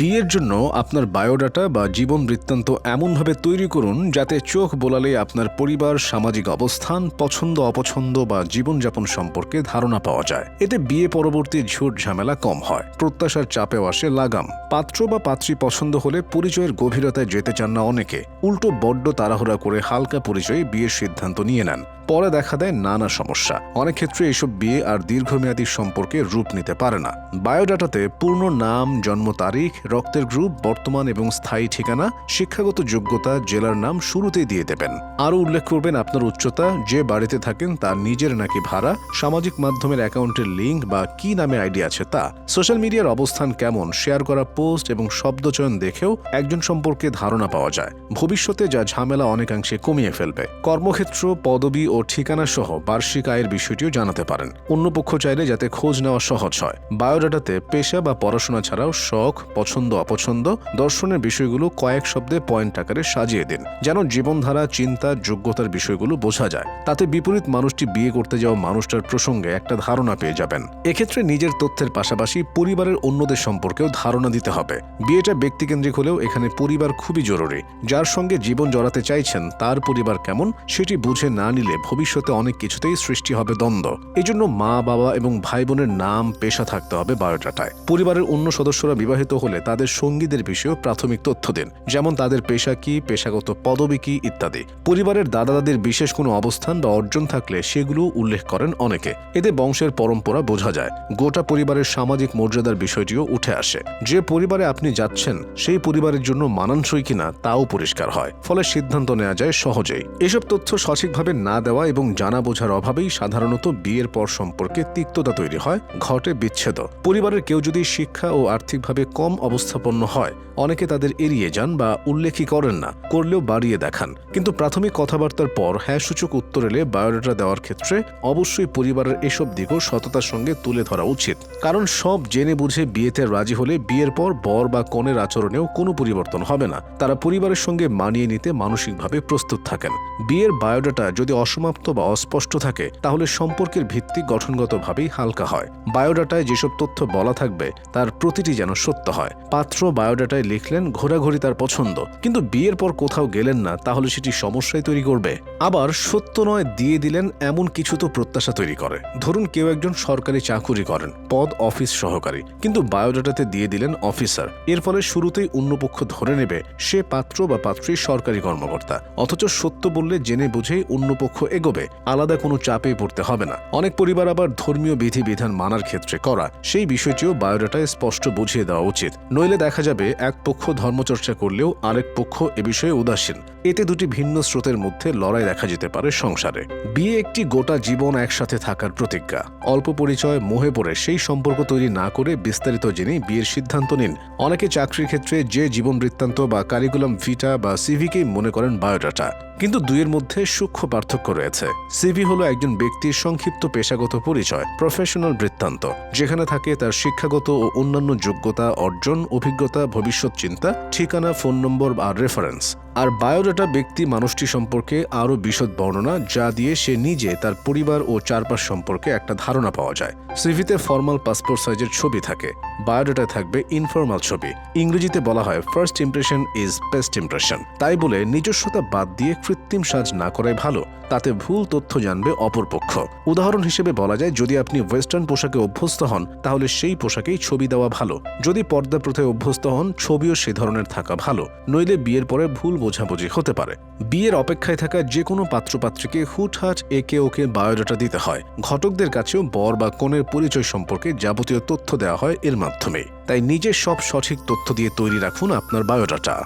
বিয়ের জন্য আপনার বায়োডাটা বা জীবন বৃত্তান্ত এমনভাবে তৈরি করুন যাতে চোখ বোলালে আপনার পরিবার, সামাজিক অবস্থান, পছন্দ, অপছন্দ বা জীবনযাপন সম্পর্কে ধারণা পাওয়া যায়। এতে বিয়ে পরবর্তী ঝুট ঝামেলা কম হয়। প্রত্যাশার চাপেও আসে লাগাম। পাত্র বা পাত্রী পছন্দ হলে পরিচয়ের গভীরতায় যেতে চান না অনেকে। উল্টো বড্ড তাড়াহুড়া করে হালকা পরিচয়ে বিয়ের সিদ্ধান্ত নিয়ে নেন। পরে দেখা দেয় নানা সমস্যা। অনেক ক্ষেত্রে এসব বিয়ে আর দীর্ঘমেয়াদী সম্পর্কে রূপ নিতে পারে না। বায়োডাটাতে পূর্ণ নাম, জন্ম তারিখ, রক্তের গ্রুপ, বর্তমান এবং স্থায়ী ঠিকানা, শিক্ষাগত যোগ্যতা, জেলার নাম শুরুতেই দিয়ে দেবেন। আরও উল্লেখ করবেন আপনার উচ্চতা, যে বাড়িতে থাকেন তার নিজের নাকি ভাড়া, সামাজিক মাধ্যমের অ্যাকাউন্টের লিঙ্ক বা কি নামে আইডি আছে তা, সোশ্যাল মিডিয়ার অবস্থান কেমন, শেয়ার করা পোস্ট এবং শব্দচয়ন দেখেও একজন সম্পর্কে ধারণা পাওয়া যায়। ভবিষ্যতে যা ঝামেলা অনেকাংশে কমিয়ে ফেলবে। কর্মক্ষেত্র, পদবি ও ঠিকানা সহ বার্ষিক আয়ের বিষয়টিও জানাতে পারেন। অন্য পক্ষ চাইলে যাতে খোঁজ নেওয়া সহজ হয়। বায়োডাটাতে পেশা বা পড়াশোনা ছাড়াও শখ, পছন্দ, অপছন্দ, দর্শনের বিষয়গুলো কয়েক শব্দে পয়েন্ট আকারে সাজিয়ে দিন, যেন জীবনধারা, চিন্তা, যোগ্যতার বিষয়গুলো বোঝা যায়। তাতে বিপরীত মানুষটি বিয়ে করতে যাওয়া মানুষটার প্রসঙ্গে একটা ধারণা পেয়ে যাবেন। এক্ষেত্রে নিজের তথ্যের পাশাপাশি পরিবারের অন্যদের সম্পর্কেও ধারণা দিতে হবে। বিয়েটা ব্যক্তিকেন্দ্রিক হলেও এখানে পরিবার খুবই জরুরি, যার সঙ্গে জীবন জড়াতে চাইছেন, তার পরিবার কেমন সেটি বুঝে না নিলে ভবিষ্যতে অনেক কিছুতেই সৃষ্টি হবে দ্বন্দ্ব। এজন্য মা, বাবা এবং ভাই বোনের নাম পেশা থাকতে হবে বায়োডাটায়। পরিবারের অন্য সদস্যরা বিবাহিত হলে তাদের সঙ্গীদের বিষয়েও প্রাথমিক তথ্য দিন, যেমন তাদের পেশা কি, পেশাগত পদবি কি ইত্যাদি। পরিবারের দাদা দাদির বিশেষ কোনো অবস্থান বা অর্জন থাকলে সেগুলো উল্লেখ করেন অনেকে। এতে বংশের পরম্পরা বোঝা যায়। গোটা পরিবারের সামাজিক মর্যাদার বিষয়টিও উঠে আসে। যে পরিবারে আপনি যাচ্ছেন, সেই পরিবারের জন্য মানানসই কিনা, তাও পরিষ্কার হয়, ফলে সিদ্ধান্ত নেওয়া যায় সহজেই। এসব তথ্য সঠিকভাবে না দেওয়া এবং জানা বোঝার অভাবেই সাধারণত বিয়ের পর সম্পর্কে তিক্ততা তৈরি হয়, ঘটে বিচ্ছেদ। পরিবারের কেউ যদি শিক্ষা ও আর্থিকভাবে কম অবস্থাপন্ন হয়, অনেকে তাদের এড়িয়ে যান বা উল্লেখই করেন না, করলেও বাড়িয়ে দেখান। কিন্তু প্রাথমিক কথাবার্তার পর হ্যাঁ সূচক উত্তর এলে বায়োডাটা দেওয়ার ক্ষেত্রে অবশ্যই পরিবারের এসব দিকও সততার সঙ্গে তুলে ধরা উচিত। কারণ সব জেনে বুঝে বিয়েতে রাজি হলে বিয়ের পর বর বা কনের আচরণেও কোনো পরিবর্তন হবে না। তারা পরিবারের সঙ্গে মানিয়ে নিতে মানসিকভাবে প্রস্তুত থাকেন। বিয়ের বায়োডাটা যদি অসমাপ্ত বা অস্পষ্ট থাকে, তাহলে সম্পর্কের ভিত্তি গঠনগতভাবেই হালকা হয়। বায়োডাটায় যেসব তথ্য বলা থাকবে, তার প্রতিটি যেন সত্য হয়। পাত্র বায়োডাটায় লিখলেন, ঘোরাঘুরি তার পছন্দ। কিন্তু বিয়ের পর কোথাও গেলেন না, তাহলে সেটি সমস্যায় তৈরি করবে। আবার, সত্য নয়, দিয়ে দিলেন, এমন কিছু তো প্রত্যাশা তৈরি করে। ধরুন কেউ একজন সরকারি চাকুরি করেন, পদ অফিস সহকারী। কিন্তু বায়োডাটাতে দিয়ে দিলেন অফিসার। এর ফলে শুরুতেই অন্যপক্ষ ধরে নেবে, সে পাত্র বা পাত্রী সরকারি কর্মকর্তা। অথচ সত্য বললে, জেনে বুঝেই অন্যপক্ষ এগোবে। আলাদা কোনো চাপে পড়তে হবে না। অনেক পরিবার আবার ধর্মীয় বিধিবিধান মানার ক্ষেত্রে করা। সেই বিষয়টিও বায়োডাটায় স্পষ্ট বুঝিয়ে দেওয়া উচিত। নইলে দেখা যাবে, এক পক্ষ ধর্মচর্চা করলেও আরেক পক্ষ এ বিষয়ে উদাসীন। এতে দুটি ভিন্ন স্রোতের মধ্যে লড়াই দেখা যেতে পারে সংসারে। বিয়ে একটি গোটা জীবন একসাথে থাকার প্রতিজ্ঞা। অল্প পরিচয়, মোহে পড়ে সেই সম্পর্ক তৈরি না করে বিস্তারিত জেনে বিয়ের সিদ্ধান্ত নিন। অনেকে চাকরির ক্ষেত্রে যে জীবন বৃত্তান্ত বা কারিকুলাম ভিটা বা সিভিকেই মনে করেন বায়োডাটা। কিন্তু দুইয়ের মধ্যে সূক্ষ্ম পার্থক্য রয়েছে। সিভি হলো একজন ব্যক্তির সংক্ষিপ্ত পেশাগত পরিচয় প্রফেশনাল বৃত্তান্ত, যেখানে থাকে তার শিক্ষাগত ও অন্যান্য যোগ্যতা অর্জন, অভিজ্ঞতা, ভবিষ্যৎ চিন্তা, ঠিকানা, ফোন নম্বর আর রেফারেন্স আর বায়োডাটা ব্যক্তি মানুষটি সম্পর্কে আরও বিশদ বর্ণনা যা দিয়ে সে নিজে তার পরিবার ও চারপাশ সম্পর্কে একটা ধারণা পাওয়া যায়। সিভিতে ফর্মাল পাসপোর্ট সাইজের ছবি থাকে, বায়োডাটায় থাকবে ইনফর্মাল ছবি। ইংরেজিতে বলা হয় first impression is best impression তাই বলে নিজস্বতা বাদ দিয়ে কৃত্রিম সাজ না করাই ভালো, তাতে ভুল তথ্য জানবে অপরপক্ষ। উদাহরণ হিসেবে বলা যায়, যদি আপনি ওয়েস্টার্ন পোশাকে অভ্যস্ত হন, তাহলে সেই পোশাকেই ছবি দেওয়া ভালো। যদি পর্দা প্রথায় অভ্যস্ত হন, ছবিও সে ধরনের থাকা ভালো। নইলে বিয়ের পরে ভুল বোঝাবুঝি হতে পারে। বিয়ের অপেক্ষায় থাকা যে কোনো পাত্রপাত্রীকে হুটহাট একে ওকে বায়োডাটা দিতে হয়। ঘটকদের কাছেও বর বা কনের পরিচয় সম্পর্কে যাবতীয় তথ্য দেওয়া হয় এর মাধ্যমে। তাই নিজের সব সঠিক তথ্য দিয়ে তৈরি রাখুন আপনার বায়োডাটা।